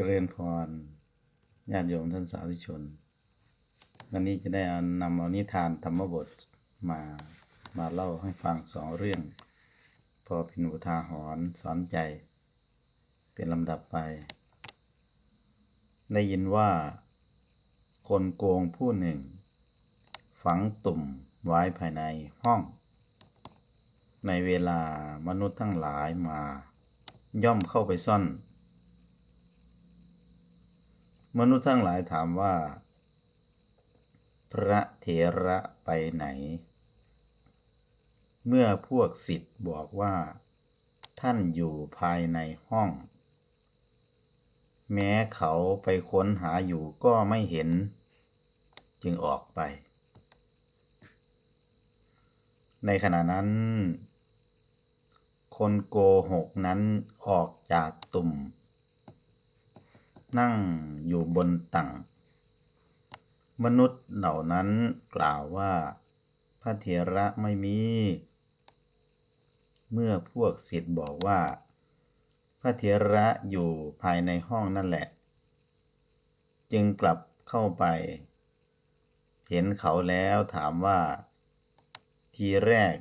จริญพรญาติโยมท่านสาธุชน วันนี้จะได้เอานำเอานิทานธรรมบทมามาเล่าให้ฟังสองเรื่อง พอเป็นอุทาหรณ์สอนใจ เป็นลำดับไป ได้ยินว่า คนโกงผู้หนึ่ง ฝังตุ่มไว้ภายในห้อง ในเวลามนุษย์ทั้งหลายมา ย่อมเข้าไปซ่อน มนุษย์ทั้งหลายถามว่า พระเถระไปไหน เมื่อพวกสิทธิ์บอกว่า ท่านอยู่ภายในห้อง แม้เขาไปค้นหาอยู่ก็ไม่เห็น จึงออกไป ในขณะนั้น คนโกหกนั้นออกจากตุ่ม นั่งอยู่บนตั่ง มนุษย์เหล่านั้นกล่าวว่าพระเถระไม่มี เมื่อพวกศิษย์บอกว่า พระเถระอยู่ภายในห้องนั่นแหละ จึงกลับเข้าไป เห็นเขาแล้วถามว่า ทีแรก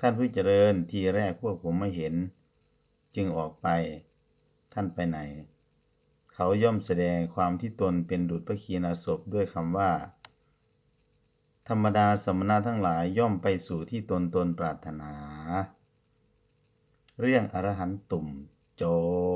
ท่านผู้เจริญทีแรกพวกผมไม่เห็น จึงออกไป ท่านไปไหน เขาย่อมแสดงความที่ตนเป็นดุจพระคีนาศพด้วยคำว่า ธรรมดาสมณะทั้งหลายย่อมไปสู่ที่ตนตนปรารถนา เรื่องอรหันตุ่มจบ